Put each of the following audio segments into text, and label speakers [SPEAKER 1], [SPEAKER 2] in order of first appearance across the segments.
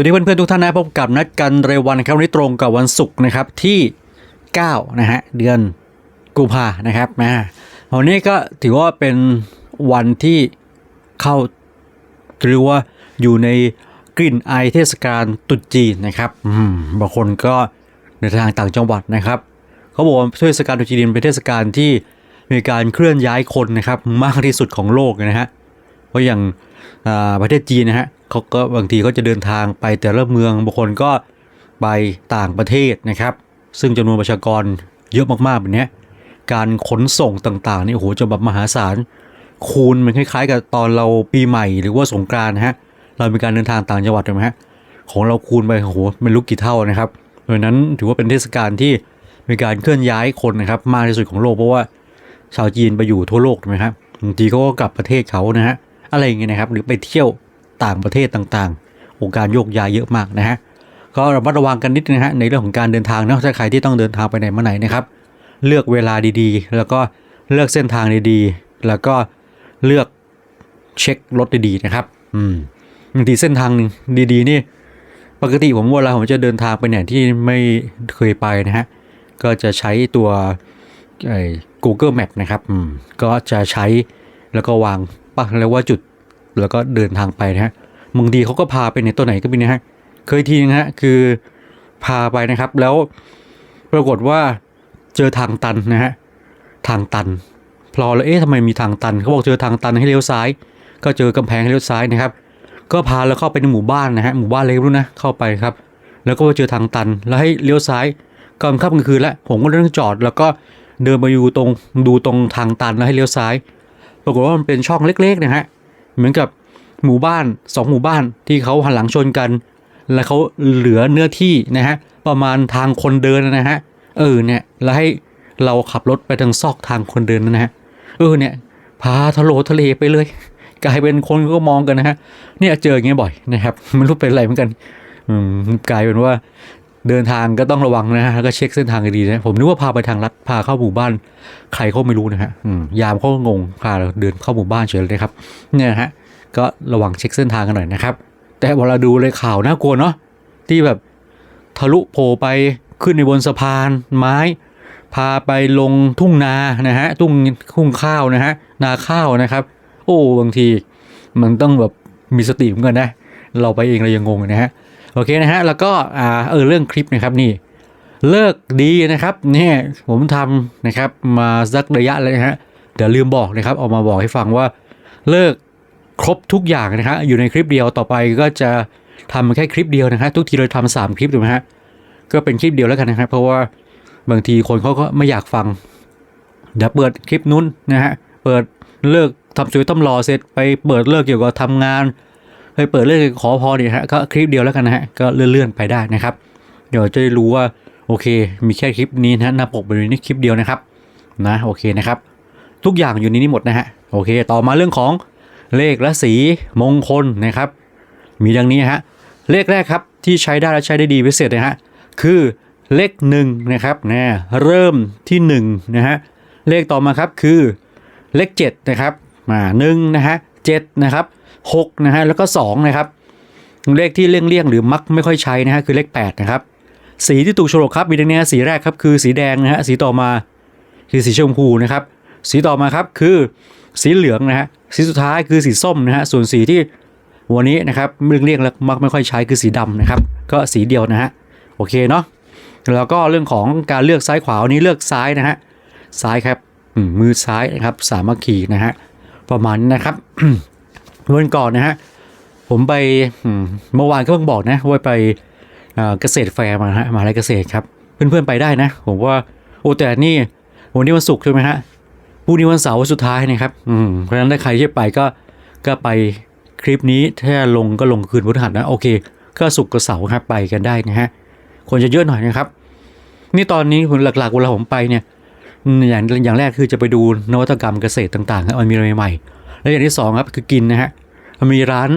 [SPEAKER 1] สวัสดีเพื่อนๆทุกท่านนะพบกับนัดกันเรวันครับวันนี้ตรงกับวันศุกร์นะครับที่ 9 นะฮะเดือนกุมภานะครับมาวันนี้ก็ถือว่าเป็นวันที่เข้าหรือว่าอยู่ในกลิ่นไอเทศกาลตุจีนนะครับบางคนก็เดินทางต่างจังหวัดนะครับเขาบอกว่าเทศกาลตุจีนเป็นเทศกาลที่มีการเคลื่อนย้ายคนนะครับมากที่สุดของโลกนะฮะเพราะอย่างประเทศจีนนะฮะ เขาก็บางทีก็จะเดินทางไปแต่ละเมืองบางคนก็ไปต่างประเทศนะครับ ซึ่งจำนวนประชากรเยอะมากๆแบบนี้การขนส่งต่างๆนี่โอ้โหจะแบบมหาศาลคูณมันคล้ายๆ กับตอนเราปีใหม่หรือว่าสงกรานต์นะฮะเรามีการเดินทางต่างจังหวัดใช่ไหมฮะของเราคูณไปโอ้โหม่รู้กี่เท่านะครับดังนั้นถือว่าเป็นเทศกาลที่มีการเคลื่อนย้ายคนนะครับมากที่สุดของโลกเพราะว่าชาวจีนไปอยู่ทั่วโลกถูกไหมครับบางทีเขาก็กลับประเทศเขานะฮะอะไรอย่างเงี้ยนะครับ หรือไปเที่ยว ต่างประเทศต่างๆโอกาสโยกย้ายเยอะมากนะฮะ ก็ระมัดระวังกันนิดนะฮะในเรื่องของการเดินทางเนาะถ้าใครที่ต้องเดินทางไปไหนมาไหนนะครับ เลือกเวลาดีๆ แล้วก็เลือกเส้นทางดีๆ แล้วก็เลือกเช็ครถดีๆนะครับ อืมบางทีเส้นทางดีๆนี่ ปกติผมเวลาผมจะเดินทางไปไหนที่ไม่เคยไปนะฮะ ก็จะใช้ตัวไอ้ Google Map นะครับ อืม ก็จะใช้แล้วก็วางปักแล้วว่าจุด แล้วก็เดินทางไปนะฮะบางทีเขาก็พาไปในตัวไหนก็มีนะฮะเคยทีนึงฮะคือพาไปนะครับ แล้วปรากฏว่าเจอทางตันนะฮะทางตันพลอแล้วเอ๊ะทำไมมีทางตันเขาบอกเจอทางตันให้เลี้ยวซ้าย ก็เจอกำแพงให้เลี้ยวซ้ายนะครับ ก็พาแล้วเข้าไปในหมู่บ้านนะฮะหมู่บ้านเล็กรู้นะเข้าไปครับ แล้วก็เจอทางตันแล้วให้เลี้ยวซ้ายกลางค่ำกลางคืนแล้วผมก็ต้องจอด แล้วก็เดินมาอยู่ตรงดูตรงทางตันแล้วให้เลี้ยวซ้าย ปรากฏว่ามันเป็นช่องเล็กๆนะฮะ เหมือนกับหมู่บ้านสองหมู่บ้านที่เขาหันหลังชนกัน แล้วเขาเหลือเนื้อที่นะฮะประมาณทางคนเดินนะฮะเออเนี่ยแล้วให้เราขับรถไปทางซอกทางคนเดินนะฮะเออเนี่ยพาทะโลทะเลไปเลย กลายเป็นคนก็มองกันนะฮะเนี่ยเจออย่างเงี้ยบ่อยนะครับไม่รู้เป็นอะไรเหมือนกันอืมกลายเป็นว่า เดินทางก็ต้องระวังนะฮะแล้วก็เช็คเส้นทางดีนะผมนึกว่าพาไปทางลัดพาเข้าหมู่บ้าน ใครเขาไม่รู้นะฮะยามเขางงพาเดินเข้าหมู่บ้านเฉยเลยครับเนี่ยฮะก็ระวังเช็คเส้นทางกันหน่อยนะครับ แต่เวลาดูเลยข่าวน่ากลัวเนาะที่แบบทะลุโผล่ไปขึ้นในบนสะพานไม้ พาไปลงทุ่งนานะฮะทุ่งทุ่งข้าวนะฮะนาข้าวนะครับ โอ้บางทีมันต้องแบบมีสติเหมือนกันนะ เราไปเองเรายังงงเลยนะฮะ โอเคนะฮะแล้วก็อ่าเออเรื่องคลิปนะครับนี่เลิกดีนะครับนี่ผมทำนะครับมาสักระยะเลยนะฮะเดี๋ยวลืมบอกนะครับเอามาบอกให้ฟังว่าเลิกครบทุกอย่างนะฮะอยู่ในคลิปเดียวต่อไปก็จะทำแค่คลิปเดียวนะฮะทุกทีเราทำสามคลิปถูกไหมฮะก็เป็นคลิปเดียวแล้วกันนะครับเพราะว่าบางทีคนเขาก็ไม่อยากฟังเดี๋ยวเปิดคลิปนู้นนะฮะเปิดเลิกทำสวยต้มรอเสร็จไปเปิดเลิกเกี่ยวกับทำงาน ไปเปิดเรื่องขอพอเนี่ยฮะก็คลิปเดียวแล้วกันนะฮะก็เลื่อนๆไปได้นะครับ เดี๋ยวจะได้รู้ว่าโอเค มีแค่คลิปนี้นะหน้าปกเป็นนี้คลิปเดียวนะครับนะโอเคนะครับ ทุกอย่างอยู่ในนี้หมดนะฮะโอเค ต่อมาเรื่องของเลขและสีมงคลนะครับ มีดังนี้ฮะเลขแรกครับที่ใช้ได้และใช้ได้ดีพิเศษนะฮะคือเลขหนึ่งนะครับนะเริ่มที่หนึ่งนะฮะเลขต่อมาครับคือเลขเจ็ดนะครับมาหนึ่งนะฮะเจ็ดนะครับ หกนะฮะแล้วก็สองนะครับเลขที่เลี่ยงๆหรือมักไม่ค่อยใช้นะฮะคือเลข8นะครับสีที่ถูกโฉลกครับมีดังนี้สีแรกครับคือสีแดงนะฮะสีต่อมาคือสีชมพูนะครับสีต่อมาครับคือสีเหลืองนะฮะสีสุดท้ายคือสีส้มนะฮะส่วนสีที่วันนี้นะครับเลี่ยงๆแล้วมักไม่ค่อยใช้คือสีดำนะครับ ก็สีเดียวนะฮะโอเคเนาะแล้วก็เรื่องของการเลือกซ้ายขวาวันนี้เลือกซ้ายนะฮะซ้ายครับมือซ้ายนะครับสามัคคีนะฮะประมาณนี้นะครับ วันก่อนนะฮะ ผมไปเมื่อวานก็เพิ่งบอกนะว่าไปเกษตรแฟร์มาฮะมหาลัยเกษตรครับ เพื่อนๆไปได้นะ ผมว่าโอ้แต่นี่วันนี้วันศุกร์ใช่ไหมฮะพรุ่งนี้วันเสาร์วันสุดท้ายนะครับอืมเพราะฉะนั้นถ้าใครที่ไปก็ก็ไปคลิปนี้ถ้าลงก็ลงคืนพฤหัสนะโอเค ก็ศุกร์กับเสาร์ครับไปกันได้นะฮะคนจะเยอะหน่อยนะครับ นี่ตอนนี้ผมหลักๆเวลาผมไปเนี่ยอย่างอย่างแรกคือจะไปดูนวัตกรรมเกษตรต่างๆครับมันมีอะไรใหม่ๆแล้วอย่างที่สองครับคือกินนะฮะ มันมีร้าน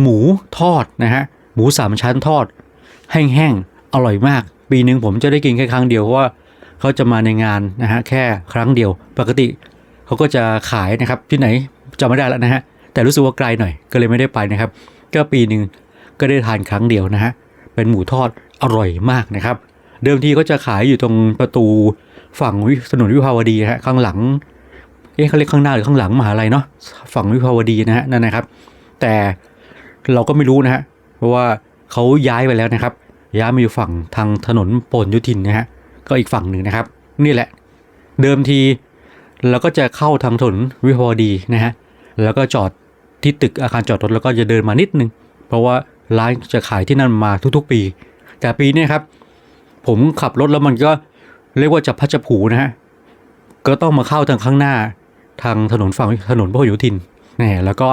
[SPEAKER 1] หมูทอดนะฮะหมูสามชั้นทอด แห้งๆอร่อยมาก ปีหนึ่งผมจะได้กินแค่ครั้งเดียวเพราะว่าเขาจะมาในงานนะฮะแค่ครั้งเดียว ปกติเขาก็จะขายนะครับที่ไหนจำไม่ได้แล้วนะฮะแต่รู้สึกว่าไกลหน่อยก็เลยไม่ได้ไปนะครับ ก็ปีหนึ่งก็ได้ทานครั้งเดียวนะฮะเป็นหมูทอดอร่อยมากนะครับ เดิมทีก็จะขายอยู่ตรงประตูฝั่งถนนวิภาวดีนะฮะข้างหลัง เอ๊ะเขาเรียกข้างหน้าหรือข้างหลังมหาลัยเนาะฝั่งวิภาวดีนะฮะนั่นนะครับ แต่เราก็ไม่รู้นะฮะเพราะว่าเขาย้ายไปแล้วนะครับ ย้ายมาอยู่ฝั่งทางถนนปนยุทินนะฮะก็อีกฝั่งหนึ่งนะครับ นี่แหละ เดิมทีเราก็จะเข้าทางถนนวิภาวดีนะฮะแล้วก็จอดที่ตึกอาคารจอดรถแล้วก็จะเดินมานิดนึง เพราะว่าร้านจะขายที่นั่นมาทุกๆปี แต่ปีนี้ครับ ผมขับรถแล้วมันก็เรียกว่าจะพัชผูนะฮะก็ต้องมาเข้าทางข้างหน้า ทางถนนฝั่งถนนพหลโยธินนี่แล้วก็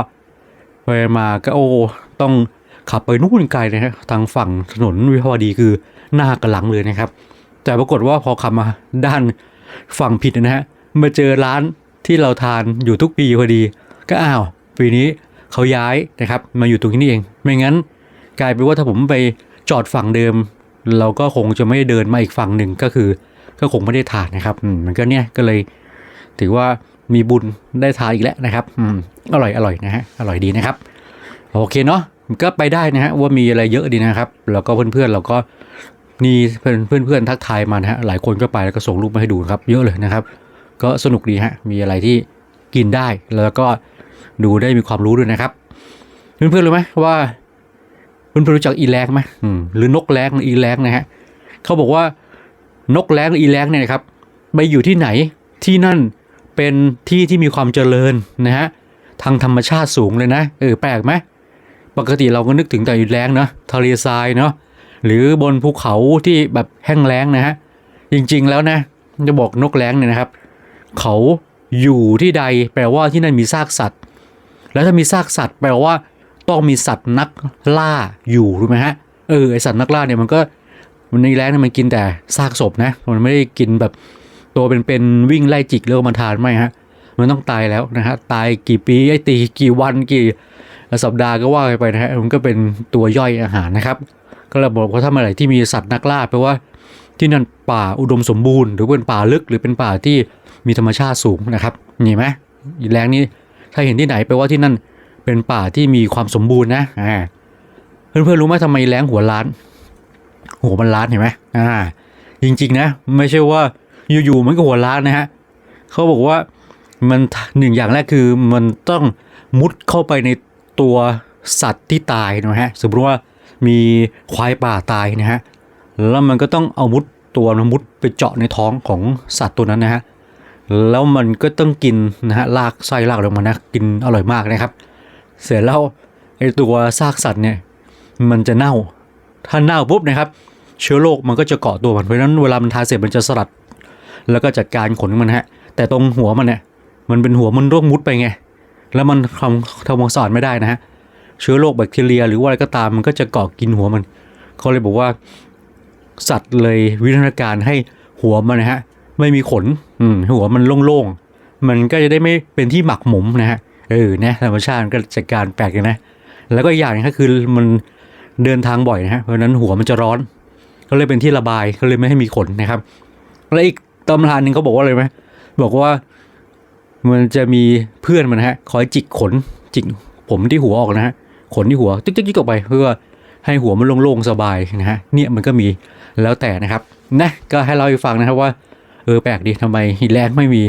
[SPEAKER 1] ไปมาก็โอ้ต้องขับไปนู่นไกลนะฮะทางฝั่งถนนวิภาวดีคือหน้ากับหลังเลยนะครับ แต่ปรากฏว่าพอขับมาด้านฝั่งผิดนะฮะมาเจอร้านที่เราทานอยู่ทุกปีพอดี ก็อ้าวปีนี้เขาย้ายนะครับมาอยู่ตรงนี้นี่เอง ไม่งั้นกลายเป็นว่าถ้าผมไปจอดฝั่งเดิม เราก็คงจะไม่ได้เดินมาอีกฝั่งหนึ่งก็คือ ก็คงไม่ได้ทานนะครับอืมมันก็เนี่ยก็เลยถือว่า มีบุญได้ทานอีกแล้วนะครับอืมอร่อยอร่อยนะฮะอร่อยดีนะครับ โอเคเนาะก็ไปได้นะฮะว่ามีอะไรเยอะดีนะครับ แล้วก็เพื่อนๆเราก็มีเพื่อนเพื่อนๆทักทายมานะฮะหลายคนก็ไปแล้วก็ส่งรูปมาให้ดูครับ เยอะเลยนะครับ ก็สนุกดีฮะมีอะไรที่กินได้แล้วก็ดูได้มีความรู้ด้วยนะครับ เพื่อนๆรู้ไหมว่าเพื่อนๆรู้จักอีแลกไหมอืมหรือนกแลกอีแลกนะฮะเขาบอกว่านกแลกหรืออีแลกเนี่ยนะครับไปอยู่ที่ไหนที่นั่น เป็นที่ที่มีความเจริญนะฮะทางธรรมชาติสูงเลยนะเออแปลกไหมปกติเราก็นึกถึงแต่อีแลกเนาะทะเลทรายเนาะหรือบนภูเขาที่แบบแห้งแล้งนะฮะจริงๆแล้วนะจะบอกนกแลกเนี่ยนะครับ เขาอยู่ที่ใดแปลว่าที่นั่นมีซากสัตว์ แล้วถ้ามีซากสัตว์ แปลว่าต้องมีสัตว์นักล่าอยู่รู้ไหมฮะเออไอสัตว์นักล่าเนี่ยมันก็มันในแรงเนี่ยมันกินแต่ซากศพนะ มันไม่ได้กินแบบ ตัวเป็นๆวิ่งไล่จิกแล้วเอามาทานไม่ฮะ มันต้องตายแล้วนะฮะ ตายกี่ปีไอ้ตีกี่วันกี่สัปดาห์ก็ว่าไปนะฮะ มันก็เป็นตัวย่อยอาหารนะครับ ก็เลยบอกว่าถ้าเมื่อไหร่ที่มีสัตว์นักล่าแปลว่าที่นั่นป่าอุดมสมบูรณ์ หรือเป็นป่าลึกหรือเป็นป่าที่มีธรรมชาติสูงนะครับเห็นไหมแรงนี้ถ้าเห็นที่ไหนแปลว่าที่นั่นเป็นป่าที่มีความสมบูรณ์นะอ่าเพื่อนๆรู้ไหมทำไมแรงหัวล้าน หัวมันล้านเห็นไหมอ่า จริงๆนะ ไม่ใช่ว่า อยู่ๆมันก็หัวล้านนะฮะเขาบอกว่ามันหนึ่งอย่างแรกคือมันต้องมุดเข้าไปในตัวสัตว์ที่ตายนะฮะสมมติว่ามีควายป่าตายนะฮะแล้วมันก็ต้องเอามุดตัวมันมุดไปเจาะในท้องของสัตว์ตัวนั้นนะฮะแล้วมันก็ต้องกินนะฮะลากไส้ลากลงมานะกินอร่อยมากนะครับ เสร็จแล้วไอตัวซากสัตว์เนี่ยมันจะเน่า ถ้าเน่าปุ๊บนะครับ เชื้อโรคมันก็จะเกาะตัวมันเพราะนั้นเวลามันทานเสร็จมันจะสลัด แล้วก็จัดการขนมันฮะ แต่ตรงหัวมันเนี่ยมันเป็นหัวมันร่วงมุดไปไง แล้วมันทำทำความสะอาดไม่ได้นะฮะ เชื้อโรคแบคทีเรีย หรือว่าอะไรก็ตามมันก็จะเกาะกินหัวมัน เขาเลยบอกว่า สัตว์เลยวิวัฒนาการให้หัวมันนะฮะ ไม่มีขน อืมหัวมันโล่งๆ มันก็จะได้ไม่เป็นที่หมักหมมนะฮะ เออนะธรรมชาติมันก็จัดการแปลกนะ แล้วก็อย่างนึงก็คือมันเดินทางบ่อยนะฮะ เพราะนั้นหัวมันจะร้อน ก็เลยเป็นที่ระบายก็เลยไม่ให้มีขนนะครับ แล้วอีก ตำราหนึ่งเขาบอกว่าอะไรไหมบอกว่ามันจะมีเพื่อนมันนะฮะ คอยจิกขนจิกผมที่หัวออกนะฮะขนที่หัวติ๊กติ๊กติ๊กออกไปเพื่อให้หัวมันโล่งๆสบายนะฮะเนี่ยมันก็มีแล้วแต่นะครับนะก็ให้เราให้ฟังนะครับว่า เออแปลกดีทำไมฮิแลนไม่มี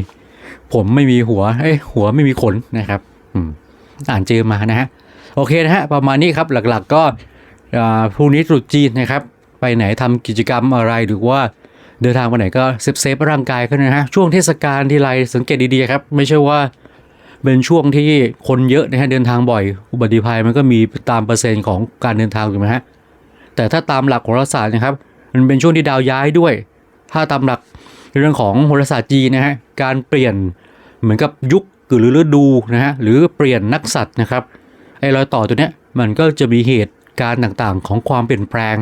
[SPEAKER 1] ผมไม่มีหัวเอ้หัวไม่มีขนนะครับอืมอ่านเจอมานะฮะโอเคนะฮะประมาณนี้ครับหลักๆก็อ่าพรุ่งนี้ตรุษจีนนะครับ ไปไหนทำกิจกรรมอะไรหรือว่า เดินทางไปไหนก็เซฟเซฟร่างกายกันนะฮะ ช่วงเทศกาลทีไรสังเกตดีๆครับ ไม่ใช่ว่าเป็นช่วงที่คนเยอะนะฮะเดินทางบ่อย อุบัติภัยมันก็มีตามเปอร์เซ็นต์ของการเดินทางถูกไหมฮะ แต่ถ้าตามหลักโหราศาสตร์นะครับ มันเป็นช่วงที่ดาวย้ายด้วย ถ้าตามหลักเรื่องของโหราศาสตร์จีนนะฮะ การเปลี่ยนเหมือนกับยุคหรือฤดูนะฮะ หรือเปลี่ยนนักสัตว์นะครับ ไอ้รอยต่อตัวเนี้ยมันก็จะมีเหตุการณ์ต่างๆ ของความเปลี่ยนแปลง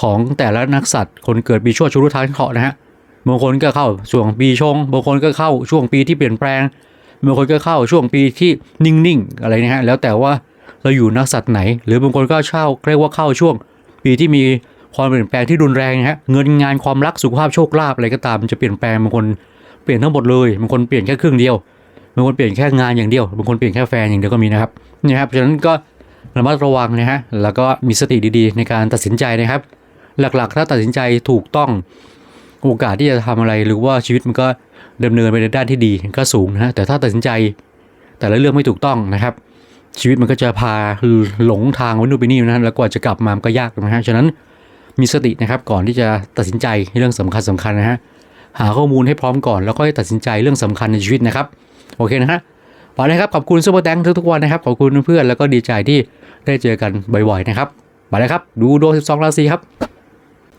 [SPEAKER 1] ของแต่ละนักสัตว์ คนเกิดปีชวดชุรุทานเคราะห์นะฮะบางคนก็เข้าช่วงปีชงบางคนก็เข้าช่วงปีที่เปลี่ยนแปลงบางคนก็เข้าช่วงปีที่นิ่งๆอะไรนะฮะแล้วแต่ว่าเราอยู่นักสัตว์ไหน หรือบางคนก็เช่าเรียกว่าเข้าช่วง ปีที่มีความเปลี่ยนแปลงที่รุนแรงนะฮะเงินงานความรักสุขภาพโชคลาภอะไรก็ตามจะเปลี่ยนแปลงบางคนเปลี่ยนทั้งหมดเลยบางคนเปลี่ยนแค่ครึ่งเดียวบางคนเปลี่ยนแค่งานอย่างเดียวบางคนเปลี่ยนแค่แฟนอย่างเดียวก็มีนะครับนี่ครับฉะนั้นก็ระมัดระวังนะฮะแล้วก็มีสติดีๆ ในการตัดสินใจนะครับ หลักๆ ถ้าตัดสินใจถูกต้องโอกาสที่จะทำอะไรหรือว่าชีวิตมันก็ดำเนินไปในด้านที่ดีก็สูงนะฮะแต่ถ้าตัดสินใจแต่ละเรื่องไม่ถูกต้องนะครับ ชีวิตมันก็จะพาหลงทางไปนู่นไปนี่นะฮะแล้วกว่าจะกลับมามันก็ยากนะฮะฉะนั้นมีสตินะครับก่อนที่จะตัดสินใจเรื่องสำคัญสำคัญนะฮะหาข้อมูลให้พร้อมก่อนแล้วก็ตัดสินใจเรื่องสำคัญในชีวิตนะครับโอเคนะฮะไปเลยครับขอบคุณซูเปอร์แตงทุกๆวันนะครับขอบคุณเพื่อนแล้วก็ดีใจที่ได้เจอกันบ่อยๆนะครับไปเลยครับ ดูดวง 12 ราศีครับ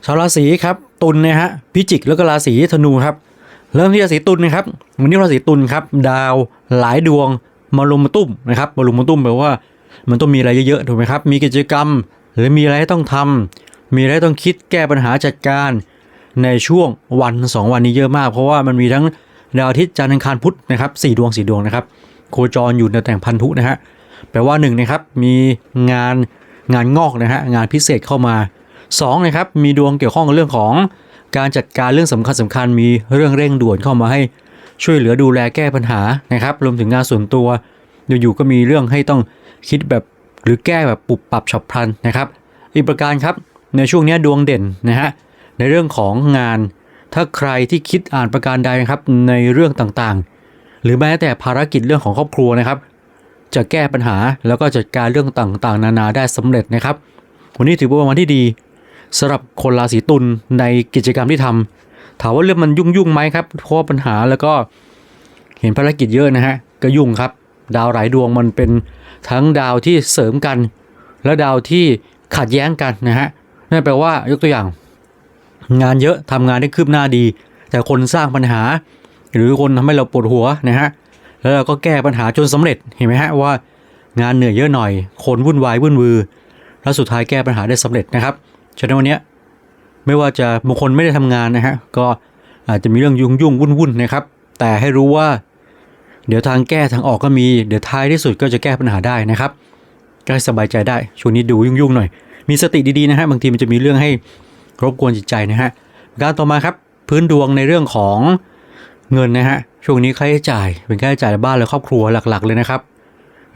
[SPEAKER 1] ชาวราศีครับตุลนะฮะพิจิกแล้วก็ราศีธนูครับ เริ่มที่ราศีตุลนะครับวันนี้ราศีตุลครับ ดาวหลายดวงมาลุมมาตุ้มนะครับมาลุมมาตุ้มแปลว่า มันต้องมีอะไรเยอะๆถูกไหมครับ มีกิจกรรม หรือมีอะไรให้ต้องทำมีอะไรต้องคิดแก้ปัญหาจัดการในช่วงวันสองวันนี้เยอะมาก เพราะว่ามันมีทั้งดาวอาทิตย์จันทร์อังคารพุธนะครับสี่ดวงสี่ดวงนะครับ โคจรอยู่ในแต่งพันธุนะฮะแปลว่าหนึ่งนะครับมีงานงานงอกนะฮะงานพิเศษเข้ามา สองนะครับมีดวงเกี่ยวข้องกับเรื่องของการจัดการเรื่องสำคัญสำคัญมีเรื่องเร่งด่วนเข้ามาให้ช่วยเหลือดูแลแก้ปัญหานะครับ รวมถึงงานส่วนตัวอยู่ๆก็มีเรื่องให้ต้องคิดแบบหรือแก้แบบปรับปรับฉับพลันนะครับ อีกประการครับในช่วงนี้ดวงเด่นนะฮะในเรื่องของงาน ถ้าใครที่คิดอ่านประการใดนะครับในเรื่องต่างๆ หรือแม้แต่ภารกิจเรื่องของครอบครัวนะครับ จะแก้ปัญหาแล้วก็จัดการเรื่องต่างๆ นานาได้สำเร็จนะครับ วันนี้ถือว่าเป็นวันที่ดี สำหรับคนราศีตุลในกิจกรรมที่ทำถามว่าเรื่องมันยุ่งยุ่งไหมครับเพราะปัญหาแล้วก็เห็นภารกิจเยอะนะฮะก็ยุ่งครับ ดาวหลายดวงมันเป็นทั้งดาวที่เสริมกัน และดาวที่ขัดแย้งกันนะฮะนั่นแปลว่ายกตัวอย่าง งานเยอะทำงานได้คืบหน้าดี แต่คนสร้างปัญหา หรือคนทำให้เราปวดหัวนะฮะแล้วเราก็แก้ปัญหาจนสำเร็จเห็นไหมฮะว่างานเหนื่อยเยอะหน่อย คนวุ่นวายวุ่นวือ แล้วสุดท้ายแก้ปัญหาได้สำเร็จนะครับ ฉะนั้นวันเนี้ยไม่ว่าจะบางคนไม่ได้ทำงานนะฮะก็อาจจะมีเรื่องยุ่งยุ่งวุ่นวุ่นนะครับ แต่ให้รู้ว่า เดี๋ยวทางแก้ทางออกก็มี เดี๋ยวท้ายที่สุดก็จะแก้ปัญหาได้นะครับก็ให้สบายใจได้ช่วงนี้ดูยุ่งยุ่งหน่อย มีสติดีๆนะฮะบางทีมันจะมีเรื่องให้รบกวนจิตใจนะฮะการต่อมาครับพื้นดวงในเรื่องของเงินนะฮะช่วงนี้ค่าใช้จ่ายเป็นค่าใช้จ่ายบ้านและครอบครัวหลักๆ เลยนะครับ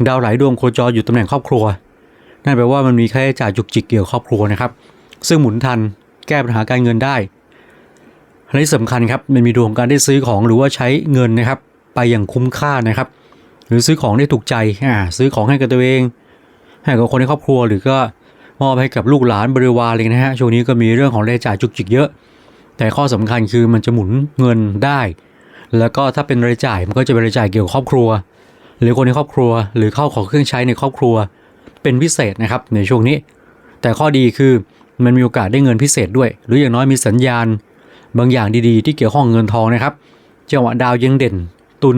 [SPEAKER 1] ดาวหลายดวงโคจรอยู่ตำแหน่งครอบครัวนั่นแปลว่ามันมีค่าใช้จ่ายจุกจิกเกี่ยวกับครอบครัวนะครับ ซึ่งหมุนทันแก้ปัญหาการเงินได้และที่สำคัญครับมันมีดวงการได้ซื้อของหรือว่าใช้เงินนะครับ ไปอย่างคุ้มค่านะครับ หรือซื้อของได้ถูกใจอ่าซื้อของให้กับตัวเองให้กับคนในครอบครัวหรือก็มอบให้กับลูกหลานบริวารเลยนะฮะช่วงนี้ก็มีเรื่องของรายจ่ายจุกจิกเยอะ แต่ข้อสำคัญคือมันจะหมุนเงินได้ แล้วก็ถ้าเป็นรายจ่ายมันก็จะเป็นรายจ่ายเกี่ยวกับครอบครัว หรือคนในครอบครัว หรือเข้าของเครื่องใช้ในครอบครัว เป็นพิเศษนะครับในช่วงนี้ แต่ข้อดีคือ มันมีโอกาสได้เงินพิเศษด้วย หรืออย่างน้อยมีสัญญาณ บางอย่างดีๆ ที่เกี่ยวข้องเงินทองนะครับจังหวะดาวยังเด่น ตุน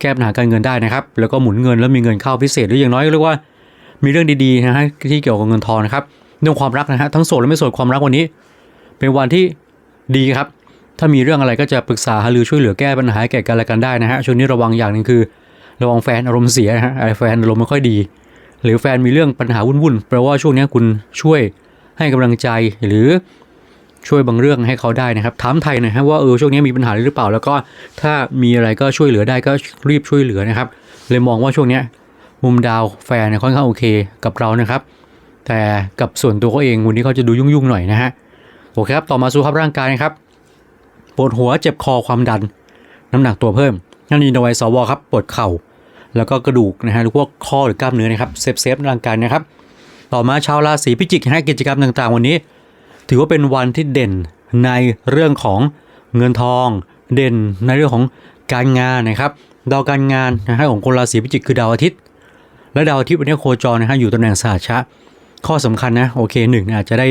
[SPEAKER 1] แก้ปัญหาการเงินได้นะครับ แล้วก็หมุนเงินแล้วมีเงินเข้าพิเศษ หรืออย่างน้อยก็เรียกว่ามีเรื่องดีๆนะฮะที่เกี่ยวกับเงินทองนะครับเรื่องความรักนะฮะทั้งโสดและไม่โสดความรักวันนี้ เป็นวันที่ดีครับ ถ้ามีเรื่องอะไรก็จะปรึกษาหารือช่วยเหลือแก้ปัญหาแก่กันและกันได้นะฮะช่วงนี้ระวังอย่างหนึ่งคือ ระวังแฟนอารมณ์เสียนะฮะแฟนอารมณ์ไม่ค่อยดี หรือแฟนมีเรื่องปัญหาวุ่นๆแปลว่าช่วงนี้คุณช่วย ให้กำลังใจหรือช่วยบางเรื่องให้เขาได้นะครับถามไทยหนะฮะว่าเออช่วงนี้มีปัญหาอะไรหรือเปล่า แล้วก็ถ้ามีอะไรก็ช่วยเหลือได้ก็รีบช่วยเหลือนะครับ เลยมองว่าช่วงนี้มุมดาวแฟนเนี่ยค่อนข้างโอเคกับเรานะครับ แต่กับส่วนตัวเขาเองวันนี้เขาจะดูยุ่งๆหน่อยนะฮะโอเคครับต่อมาสุขภาพร่างกายนะครับปวดหัวเจ็บคอความดัน น้ำหนักตัวเพิ่มนั่นนีในวัยสวครับปวดเข่า แล้วก็กระดูกนะฮะหรือพวกข้อหรือกล้ามเนื้อนะครับเซฟเซฟร่างกายนะครับ ต่อมาชาวราศีพิจิกนะฮะกิจกรรมต่างๆ วันนี้ ถือว่าเป็นวันที่เด่นในเรื่องของเงินทอง เด่นในเรื่องของการงานนะครับดาวการงานนะฮะของคนราศีพิจิกคือดาวอาทิตย์ และดาวอาทิตย์วันนี้โคจรนะฮะอยู่ตำแหน่งสหัชะ ข้อสำคัญนะโอเคหนึ่งอาจจะได้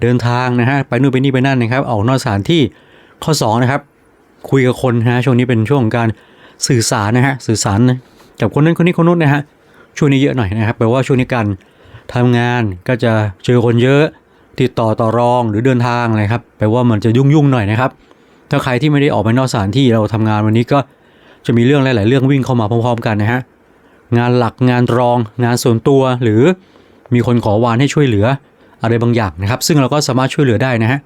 [SPEAKER 1] เดินทางนะฮะไปนู่นไปนี่ไปนั่นนะครับออกนอกสถานที่ข้อสองนะครับคุยกับคนนะฮะช่วงนี้เป็นช่วงของการสื่อสารนะฮะสื่อสารกับคนนั้นคนนี้คนนู้นนะฮะช่วงนี้เยอะหน่อยนะครับแปลว่าช่วงนี้การ ทำงานก็จะเจอคนเยอะ ติดต่อต่อรองหรือเดินทางอะไรครับแปลว่ามันจะยุ่งยุ่งๆหน่อยนะครับ ถ้าใครที่ไม่ได้ออกไปนอกสถานที่เราทำงานวันนี้ก็จะมีเรื่องหลาย ๆ เรื่องวิ่งเข้ามาพร้อม ๆ กันนะฮะงานหลักงานรอง งานส่วนตัวหรือมีคนขอวานให้ช่วยเหลืออะไรบางอย่างนะครับ ซึ่งเราก็สามารถช่วยเหลือได้นะฮะ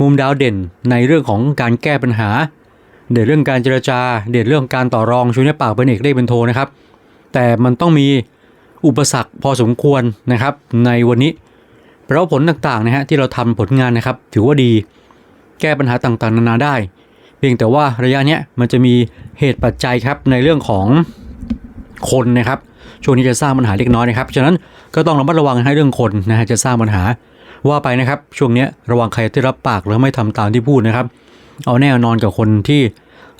[SPEAKER 1] มุมดาวเด่นในเรื่องของการแก้ปัญหา เด่นเรื่องการเจรจา เด่นเรื่องการต่อรองช่วงนี้ปากเป็นเอกเลขเป็นโทนะครับ แต่มันต้องมี อุปสรรคพอสมควรนะครับ ในวันนี้เพราะผลต่างๆนะฮะที่เราทำผลงานนะครับ ถือว่าดีแก้ปัญหาต่างๆ นานาได้ เพียงแต่ว่าระยะเนี้ยมันจะมีเหตุปัจจัยครับในเรื่องของคนนะครับช่วงนี้จะสร้างปัญหาเล็กน้อยนะครับฉะนั้นก็ต้องระมัดระวังให้เรื่องคนนะฮะจะสร้างปัญหาว่าไปนะครับ ช่วงนี้ระวังใครที่รับปากหรือไม่ทำตามที่พูดนะครับ เอาแน่นอนกับคนที่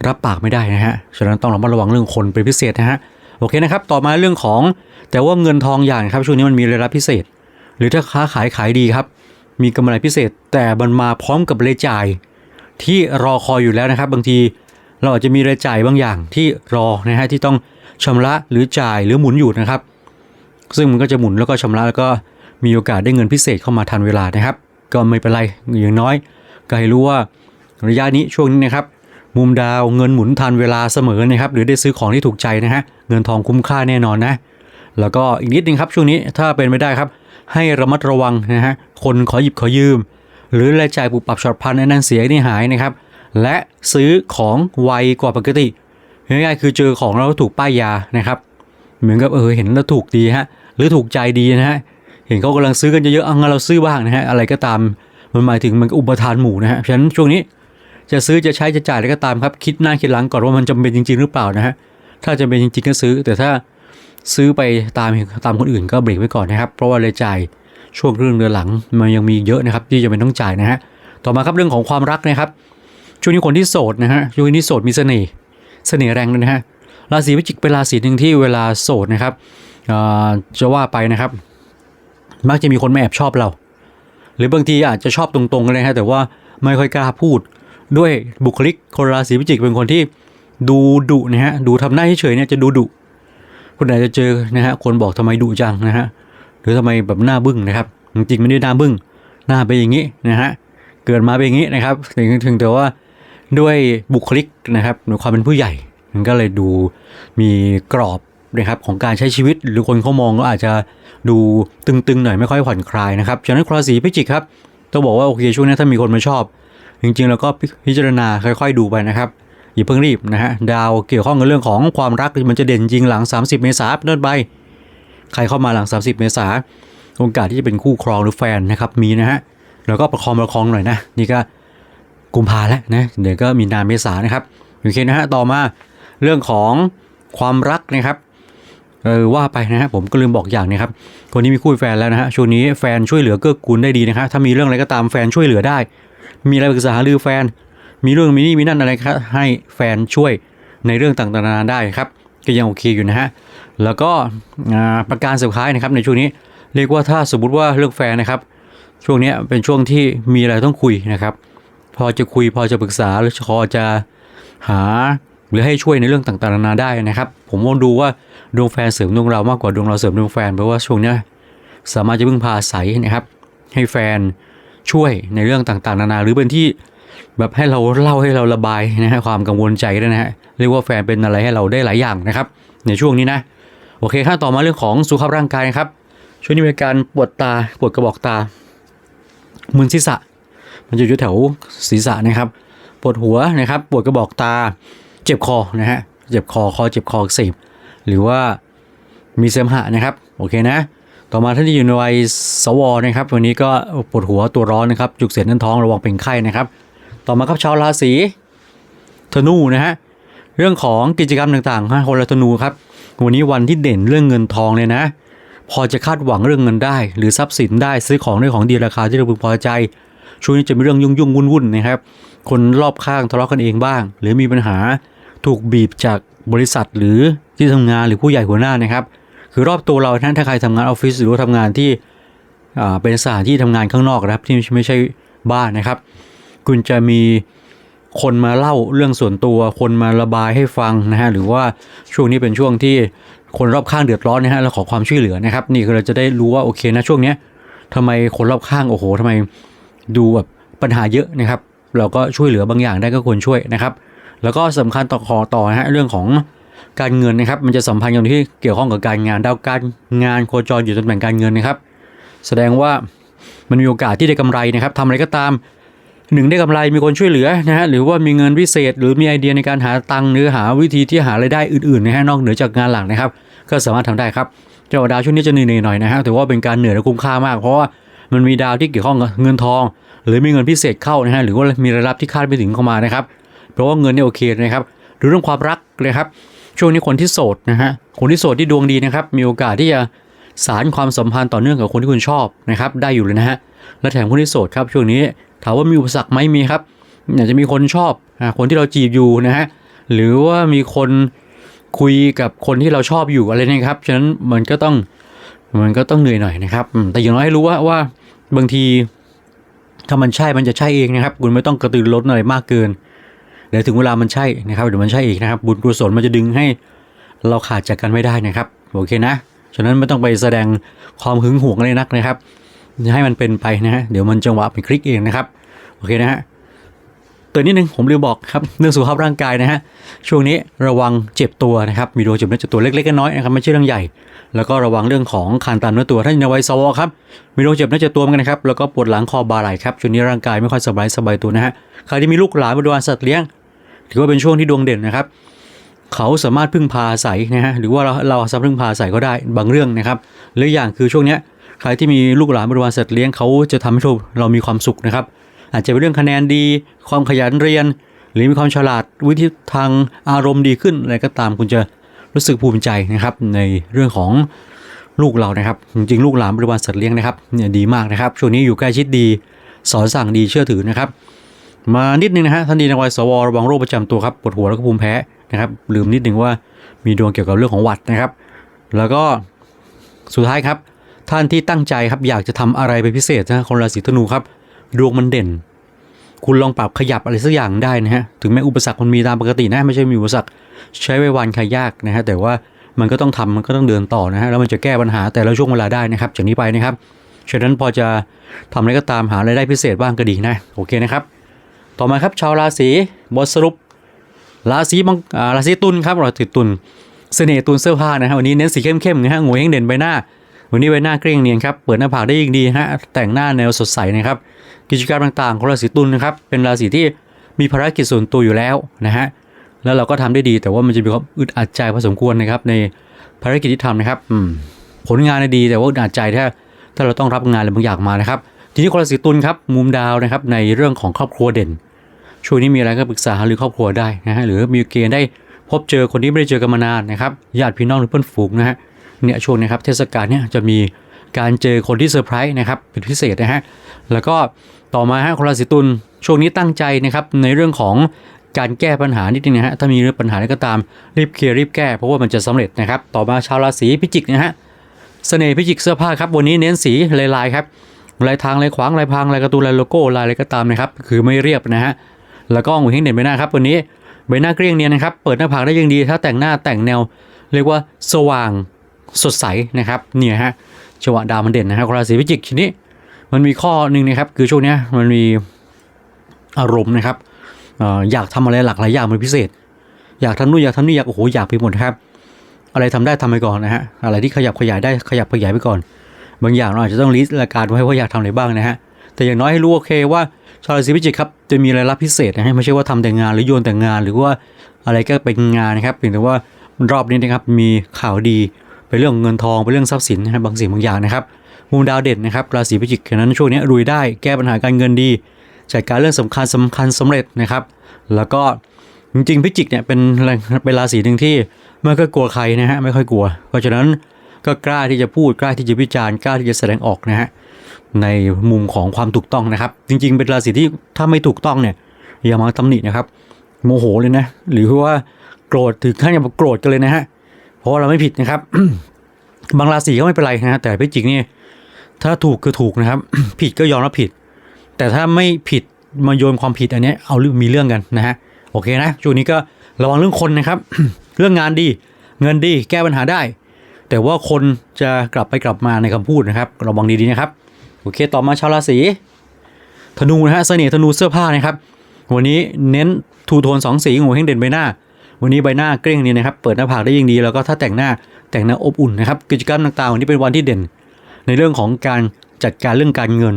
[SPEAKER 1] รับปากไม่ได้นะฮะฉะนั้นต้องระมัดระวังเรื่องคนเป็นพิเศษนะฮะ โอเคนะครับ ต่อมาเรื่องของแต่ว่าเงินทองอย่างครับช่วงนี้มันมีรายรับพิเศษ หรือถ้าค้าขายขายดีครับ มีกำไรพิเศษ แต่มันมาพร้อมกับรายจ่าย ที่รอคอยอยู่แล้วนะครับ บางทีเราอาจจะมีรายจ่ายบางอย่างที่รอนะฮะที่ต้องชำระหรือจ่ายหรือหมุนอยู่นะครับ ซึ่งมันก็จะหมุนแล้วก็ชำระแล้วก็มีโอกาสได้เงินพิเศษเข้ามาทันเวลานะครับ ก็ไม่เป็นไรอย่างน้อย ก็ให้รู้ว่าระยะนี้ช่วงนี้นะครับ มุมดาวเงินหมุนทันเวลาเสมอนะครับหรือได้ซื้อของที่ถูกใจนะฮะเงินทองคุ้มค่าแน่นอนนะ แล้วก็อีกนิดนึงครับช่วงนี้ถ้าเป็นไม่ได้ครับ ให้ระมัดระวังนะฮะคนขอหยิบขอยืม หรือรายจ่ายปุบปับช็อตพันอันนั้นเสียนี่หายนะครับ และซื้อของไวกว่าปกติง่ายๆคือเจอของแล้วถูกป้ายยานะครับเหมือนกับเออเห็นแล้วถูกดีฮะหรือถูกใจดีนะฮะเห็นเขากำลังซื้อกันเยอะๆเอางั้นเราซื้อบ้างนะฮะอะไรก็ตามมันหมายถึงมันอุปทานหมู่นะฮะฉะนั้นช่วงนี้ จะซื้อจะใช้จะจ่ายอะไรก็ตามครับ คิดหน้าคิดหลังก่อนว่ามันจำเป็นจริง ๆ หรือเปล่านะฮะถ้าจำเป็นจริง ๆ ก็ซื้อ แต่ถ้าซื้อไปตามตามคนอื่นก็เบรกไว้ก่อนนะครับ เพราะว่ารายจ่ายช่วงเรื่องเดือนหลังมันยังมีเยอะนะครับ ที่จะเป็นต้องจ่ายนะฮะต่อมาครับเรื่องของความรักนะครับช่วงนี้คนที่โสดนะฮะช่วงนี้โสดมีเสน่ห์เสน่ห์แรงเลยนะฮะราศีพิจิกเป็นราศีหนึ่งที่เวลาโสดนะครับจะว่าไปนะครับ มักจะมีคนมาแอบชอบเรา หรือบางทีอาจจะชอบตรงๆกันเลยฮะแต่ว่าไม่ค่อยกล้าพูด ด้วยบุคลิกคนราศีพิจิกเป็นคนที่ดูดุนะฮะดูทำหน้าเฉยเนี่ยจะดูดุคนไหนจะเจอนะฮะคนบอกทำไมดุจังนะฮะหรือทำไมแบบหน้าบึ้งนะครับ จริงๆไม่ได้หน้าบึ้งหน้าเป็นอย่างนี้นะฮะเกิดมาเป็นอย่างนี้นะครับถึงถึงแต่ว่าด้วยบุคลิกนะครับในความเป็นผู้ใหญ่มันก็เลยดูมีกรอบนะครับของการใช้ชีวิตหรือคนเขามองก็อาจจะดูตึงๆหน่อยไม่ค่อยผ่อนคลายนะครับฉะนั้นราศีพิจิกครับต้องบอกว่าโอเคช่วงนี้ถ้ามีคนมาชอบ จริงๆ แล้วก็พิจารณาค่อย ๆ ดูไปนะครับอย่าเพิ่งรีบนะฮะดาวเกี่ยวข้องกับเรื่องของความรักมันจะเด่นจริงหลัง 30 เมษายนต้นไปใครเข้ามาหลัง 30 เมษายนโอกาสที่จะเป็นคู่ครองหรือแฟนนะครับมีนะฮะแล้วก็ประคองประคองหน่อยนะนี่ก็กุมภาแล้วนะเดี๋ยวก็มีนาเมษานะครับโอเคนะฮะต่อมาเรื่องของความรักนะครับเออว่าไปนะฮะผมก็ลืมบอกอย่างนะครับคนนี้มีคู่แฟนแล้วนะฮะช่วงนี้แฟนช่วยเหลือเกื้อกูลได้ดีนะครับถ้ามีเรื่องอะไรก็ตามแฟนช่วยเหลือได้ มีอะไรปรึกษาหรือแฟน มีเรื่องมีนี่มีนั่นอะไรครับให้แฟนช่วยในเรื่องต่างๆนานาได้ครับ ก็ยังโอเคอยู่นะฮะแล้วก็ประการสุดท้ายนะครับในช่วงนี้เรียกว่าถ้าสมมติว่าเรื่องแฟนนะครับ ช่วงนี้เป็นช่วงที่มีอะไรต้องคุยนะครับ พอจะคุยพอจะปรึกษาหรือพอจะหาหรือให้ช่วยในเรื่องต่างๆนานาได้นะครับ ผมว่าดูว่าดวงแฟนเสริมดวงเรามากกว่าดวงเราเสริมดวงแฟนเพราะว่าช่วงนี้สามารถจะพึ่งพาอาศัยนะครับ ให้แฟน ช่วยในเรื่องต่างๆ นานาหรือเป็นที่แบบให้เราเล่าให้เราระบายนะฮะความกังวลใจด้วยนะฮะเรียกว่าแฟนเป็นอะไรให้เราได้หลายอย่างนะครับ ในช่วงนี้นะโอเคข้าต่อมาเรื่องของสุขภาพร่างกายครับช่วงนี้มีการปวดตาปวดกระบอกตามึนศีรษะ มันจะอยู่แถวศีรษะนะครับปวดหัวนะครับปวดกระบอกตา เจ็บคอนะฮะเจ็บคอคอเจ็บคอเสบหรือว่ามีเสมหะนะครับโอเคนะ ต่อมาท่านที่อยู่ในวัยสวนะครับ วันนี้ก็ปวดหัวตัวร้อนนะครับ จุกเสียดแน่นท้องระวังเป็นไข้นะครับ ต่อมาครับชาวราศีธนูนะฮะเรื่องของกิจกรรมต่างๆฮะคนละธนูครับวันนี้วันที่เด่นเรื่องเงินทองเลยนะ พอจะคาดหวังเรื่องเงินได้ หรือทรัพย์สินได้ซื้อของได้ของดีราคาที่เราพึงพอใจช่วงนี้จะมีเรื่องยุ่งยุ่งวุ่นวุ่นๆนะครับ คนรอบข้างทะเลาะกันเองบ้าง หรือมีปัญหาถูกบีบจากบริษัทหรือที่ทำงานหรือผู้ใหญ่หัวหน้านะครับ คือรอบตัวเราท่านถ้าใครทำงานออฟฟิศหรือว่าทำงานที่เป็นสถานที่ทำงานข้างนอกนะครับ ที่ไม่ใช่บ้านนะครับ คุณจะมีคนมาเล่าเรื่องส่วนตัว คนมาระบายให้ฟังนะฮะหรือว่าช่วงนี้เป็นช่วงที่คนรอบข้างเดือดร้อนนะฮะแล้วขอความช่วยเหลือนะครับ นี่คือเราจะได้รู้ว่าโอเคนะช่วงเนี้ยทำไมคนรอบข้างโอ้โหทำไมดูแบบปัญหาเยอะนะครับ เราก็ช่วยเหลือบางอย่างได้ก็ควรช่วยนะครับ แล้วก็สำคัญต่อคอต่อนะฮะเรื่องของ การเงินนะครับมันจะสัมพันธ์กับที่เกี่ยวข้องกับการงานดาวการงานโคจรอยู่ตำแหน่งการเงินนะครับ แสดงว่ามันมีโอกาสที่ได้กำไรนะครับทำอะไรก็ตามหนึ่งได้กำไรมีคนช่วยเหลือนะฮะหรือว่ามีเงินพิเศษ หรือมีไอเดียในการหาตังค์หรือหาวิธีที่หารายได้อื่นๆนะฮะนอกเหนือจากงานหลักนะครับ ก็สามารถทำได้ครับเจ้าดาวช่วงนี้จะเหนื่อยหน่อยนะฮะแต่ว่าเป็นการเหนื่อยและคุ้มค่ามาก เพราะว่ามันมีดาวที่เกี่ยวข้องกับเงินทอง หรือมีเงินพิเศษเข้านะฮะหรือว่ามีรายรับที่คาดไม่ถึงเข้ามานะครับ เพราะว่าเงินเนี่ยโอเคนะครับหรือเรื่องความรักเลยครับ ช่วงนี้คนที่โสดนะฮะคนที่โสดที่ดวงดีนะครับ มีโอกาสที่จะสารความสัมพันธ์ต่อเนื่องกับคนที่คุณชอบนะครับ ได้อยู่เลยนะฮะและแถมคนที่โสดครับช่วงนี้ถามว่ามีอุปสรรคไหมมีครับอาจจะมีคนชอบคนที่เราจีบอยู่นะฮะหรือว่ามีคนคุยกับคนที่เราชอบอยู่อะไรนี่ยครับฉะนั้นมันก็ต้องมันก็ต้องเหนื่อยหน่อยนะครับ แต่อย่างน้อยให้รู้ว่าว่าบางทีถ้ามันใช่มันจะใช่เองนะครับ คุณไม่ต้องกระตือรือร้นอะไรมากเกิน เดี๋ยวถึงเวลามันใช่นะครับเดี๋ยวมันใช่อีกนะครับ บุญกุศลมันจะดึงให้เราขาดจากกันไม่ได้นะครับโอเคนะฉะนั้นไม่ต้องไปแสดงความหึงหวงอะไรนักนะครับให้มันเป็นไปนะฮะเดี๋ยวมันจังหวะเป็นคลิกเองนะครับโอเคนะฮะตัวนิดนึงผมลืมบอกครับเรื่องสุขภาพร่างกายนะฮะช่วงนี้ระวังเจ็บตัวนะครับมีโรคเจ็บเนื้อเจ็บตัวเล็กๆน้อยๆนะครับไม่ใช่เรื่องใหญ่ แล้วก็ระวังเรื่องของคานตามเนื้อตัวถ้าอยู่ในวัยสวครับมีโรคเจ็บเนื้อเจ็บตัวเหมือนกันนะครับแล้วก็ปวดหลังคอบ่าไหล่ครับช่วงนี้ร่างกายไม่ค่อยสบายสบายตัวนะฮะใครที่มีลูกหลานบริวารสัตว์เลี้ยง ถือว่าเป็นช่วงที่ดวงเด่นนะครับ เขาสามารถพึ่งพาอาศัยนะฮะหรือว่าเราเราสามารถพึ่งพาอาศัยก็ได้บางเรื่องนะครับหรืออย่างคือช่วงเนี้ยใครที่มีลูกหลานบริวารสัตว์เลี้ยงเขาจะทำให้เรามีความสุขนะครับ อาจจะเป็นเรื่องคะแนนดี ความขยันเรียน หรือมีความฉลาดวิธีทางอารมณ์ดีขึ้นอะไรก็ตามคุณจะรู้สึกภูมิใจนะครับ ในเรื่องของลูกเรานะครับ จริงๆลูกหลานบริวารสัตว์เลี้ยงนะครับเนี่ยดีมากนะครับช่วงนี้อยู่ใกล้ชิดดี สอนสั่งดีเชื่อถือนะครับ มานิดนึงนะฮะท่านดีในวัยสวระวังโรคประจำตัวครับปวดหัวแล้วก็ภูมิแพ้นะครับลืมนิดนึงว่ามีดวงเกี่ยวกับเรื่องของหวัดนะครับ แล้วก็สุดท้ายครับ ท่านที่ตั้งใจครับอยากจะทำอะไรเป็นพิเศษนะคนราศีธนูครับดวงมันเด่น คุณลองปรับขยับอะไรสักอย่างได้นะฮะถึงแม้อุปสรรคมันมีตามปกตินะไม่ใช่มีอุปสรรคใช้ไว้วันใครยากนะฮะแต่ว่ามันก็ต้องทำมันก็ต้องเดินต่อนะฮะแล้วมันจะแก้ปัญหาแต่ละช่วงเวลาได้นะครับจากนี้ไปนะครับฉะนั้นพอจะทำอะไรก็ตามหาอะไรายได้พิเศษบ้างก็ดีนะโอเคนะครับ ต่อมาครับชาวราศีบทสรุป ราศีมังราศีตุลครับราศีตุลเสน่ห์ตุลเสื้อผ้านะฮะวันนี้เน้นสีเข้มๆนะฮะงวยเฮงเด่นใบหน้า วันนี้ใบหน้าเกรียงเนียนครับเปิดหน้าผากได้ยิ่งดีฮะแต่งหน้าแนวสดใสนะครับกิจกรรมต่างๆของราศีตุลนะครับเป็นราศีที่มีภารกิจส่วนตัวอยู่แล้วนะฮะแล้วเราก็ทำได้ดีแต่ว่ามันจะมีความอึดอัดใจพอสมควรนะครับในภารกิจที่ทำนะครับผลงานน่ะดีแต่ว่าอึดอัดใจถ้าถ้าเราต้องรับงานอะไรบางอย่างมานะครับทีนี้คนราศีตุลครับมุมดาวนะครับในเรื่องของครอบครัวเด่น ช่วงนี้มีอะไรก็ปรึกษาหรือครอบครัวได้นะฮะหรือมีเกณฑ์ได้พบเจอคนที่ไม่ได้เจอกันมานานนะครับญาติพี่น้องหรือเพื่อนฝูงนะฮะเนี่ยช่วงนี้ครับเทศกาลเนี่ยจะมีการเจอคนที่เซอร์ไพรส์นะครับเป็นพิเศษนะฮะแล้วก็ต่อมาฮะคนราศีตุลช่วงนี้ตั้งใจนะครับในเรื่องของการแก้ปัญหานิดนึงนะฮะถ้ามีเรื่องปัญหาอะไรก็ตามรีบเคลียร์รีบแก้เพราะว่ามันจะสำเร็จนะครับ ต่อมาชาวราศีพิจิกนะฮะเสน่ห์พิจิกเสื้อผ้าครับวันนี้เน้นสีลายๆครับลายทางลายขวางลายพรางลายการ์ตูนลายโลโก้ลายอะไรก็ตามนะครับคือไม่เรียบนะฮะ แล้วก็หูเฮงเด่นใบหน้าครับวันนี้ใบหน้าเกลี้ยงเนียนนะครับ เปิดหน้าผากได้ยังดี ถ้าแต่งหน้าแต่งแนว เรียกว่าสว่างสดใสนะครับเนี่ยฮะจังหวะดาวมันเด่นนะครับราศีพิจิกทีนี้ มันมีข้อหนึ่งนะครับคือช่วงนี้มันมีอารมณ์นะครับออยากทำอะไรหลากหลายอย่างเป็นพิเศษ อยากทำนู่นอยากทำนี่อยากโอ้โหอยากไปหมดครับ อะไรทำได้ทำไปก่อนนะฮะอะไรที่ขยับขยายได้ขยับขยายไปก่อน บางอย่างเราอาจจะต้องลิสต์ราการไว้ว่าอยากทำอะไรบ้างนะฮะแต่อย่างน้อยให้รู้โอเคว่า ชาวราศีพิจิกครับจะมีรายรับพิเศษนะฮะไม่ใช่ว่าทำแต่งานหรือโยนแต่งาน หรือว่าอะไรก็เป็นงานนะครับเพียงแต่ว่ารอบนี้นะครับมีข่าวดีเป็นเรื่องเงินทองเป็นเรื่องทรัพย์สินนะฮะบางสิ่งบางอย่างนะครับมุมดาวเด่นนะครับราศีพิจิกนั้นช่วงนี้รวยได้แก้ปัญหาการเงินดีจัดการเรื่องสำคัญสำคัญสำเร็จนะครับ แล้วก็จริงๆพิจิกเนี่ยเป็นเป็นราศีหนึ่งที่ไม่ค่อยกลัวใครนะฮะไม่ค่อยกลัว เพราะฉะนั้น ก็กล้าที่จะพูดกล้าที่จะวิจารณ์กล้าที่จะแสดงออกนะฮะในมุมของความถูกต้องนะครับ จริง ๆ เป็นราศีที่ถ้าไม่ถูกต้องเนี่ยอย่ามาตำหนินะครับ โมโหเลยนะ หรือว่าโกรธถึงขั้นกับโกรธกันเลยนะฮะเพราะเราไม่ผิดนะครับ บางราศีก็ไม่เป็นไรนะฮะแต่พิจิกนี่ถ้าถูกคือถูกนะครับ ผิดก็ยอมรับผิด แต่ถ้าไม่ผิดมาโยนความผิดอันนี้เอาเรื่องมีเรื่องกันนะฮะโอเคนะช่วงนี้ก็ระวังเรื่องคนนะครับ เรื่องงานดี เงินดีแก้ปัญหาได้ แต่ว่าคนจะกลับไปกลับมาในคำพูดนะครับระวังดีๆนะครับโอเคต่อมาชาวราศีธนูนะฮะเสน่ห์ธนูเสื้อผ้านะครับ วันนี้เน้นทูโทนสองสีหัวเฮงเด่นใบหน้า วันนี้ใบหน้าเกลี้ยงนี่นะครับเปิดหน้าผากได้ยิ่งดีแล้วก็ถ้าแต่งหน้าแต่งหน้าอบอุ่นนะครับกิจกรรมต่างๆวันนี้เป็นวันที่เด่น ในเรื่องของการจัดการเรื่องการเงิน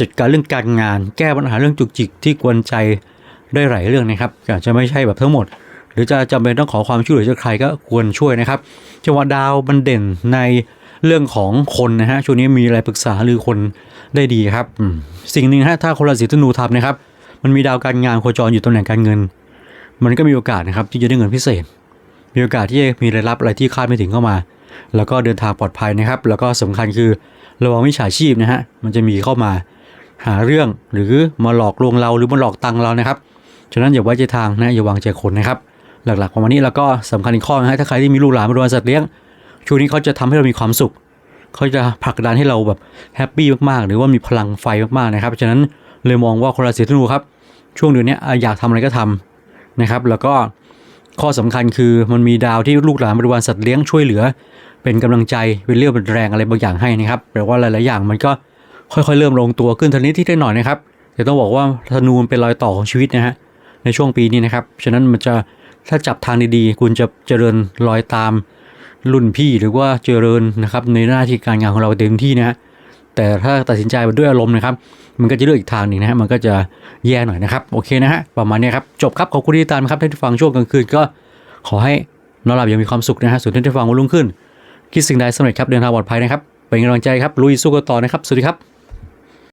[SPEAKER 1] จัดการเรื่องการงาน แก้ปัญหาเรื่องจุกจิกที่กวนใจได้หลายเรื่องนะครับอาจจะไม่ใช่แบบทั้งหมด หรือจะจำเป็นต้องขอความช่วยเหลือจากใครก็ควรช่วยนะครับจังหวะดาวมันเด่นในเรื่องของคนนะฮะช่วงนี้มีอะไรปรึกษาหรือคนได้ดีครับสิ่งหนึ่งฮะถ้าคนราศีธนูทำนะครับ มันมีดาวการงานโคจรอยู่ตำแหน่งการเงิน มันก็มีโอกาสนะครับที่จะได้เงินพิเศษ มีโอกาสที่จะมีรายรับอะไรที่คาดไม่ถึงเข้ามา แล้วก็เดินทางปลอดภัยนะครับ แล้วก็สำคัญคือระวังมิจฉาชีพนะฮะมันจะมีเข้ามาหาเรื่องหรือมาหลอกลวงเราหรือมาหลอกตังเรานะครับฉะนั้นอย่าไว้ใจทางนะอย่าวางใจคนนะครับ หลักๆประมาณนี้แล้วก็สำคัญอีกข้อนะฮะถ้าใครที่มีลูกหลานเป็นโดนสัตว์เลี้ยงช่วงนี้เขาจะทำให้เรามีความสุขเขาจะผลักดันให้เราแบบแฮปปี้มากๆ หรือว่ามีพลังไฟมากๆนะครับฉะนั้นเลยมองว่าคนราศีธนูครับ ช่วงเดือนนี้อยากทำอะไรก็ทำนะครับ แล้วก็ข้อสำคัญคือมันมีดาวที่ลูกหลานบริวารสัตว์เลี้ยงช่วยเหลือ เป็นกำลังใจเป็นเรี่ยวเป็นแรงอะไรบางอย่างให้นะครับแปลว่าหลายๆอย่างมันก็ค่อยๆ เริ่มลงตัวขึ้นทีนี้ที่ได้หน่อยนะครับแต่ต้องบอกว่าธนูมันเป็นรอยต่อของชีวิตนะฮะในช่วงปีนี้นะครับฉะนั้นมันจะ ถ้าจับทางดีๆ คุณจะเจริญรอยตามรุ่นพี่หรือว่าเจริญนะครับในหน้าที่การงานของเราเต็มที่นะฮะแต่ถ้าตัดสินใจไปด้วยอารมณ์นะครับ มันก็จะเลือกอีกทางหนึ่งนะฮะมันก็จะแย่หน่อยนะครับ โอเคนะฮะประมาณนี้ครับจบครับขอบคุณที่ติดตามครับท่านที่ฟังช่วงกลางคืนก็ขอให้นอนหลับอย่างมีความสุขนะฮะส่วนที่ได้ฟังวันรุ่งขึ้น คิดสิ่งใดสำเร็จครับเดินทางปลอดภัยนะครับเป็นกำลังใจครับลุยสู้กันต่อนะครับสวัสดีครับ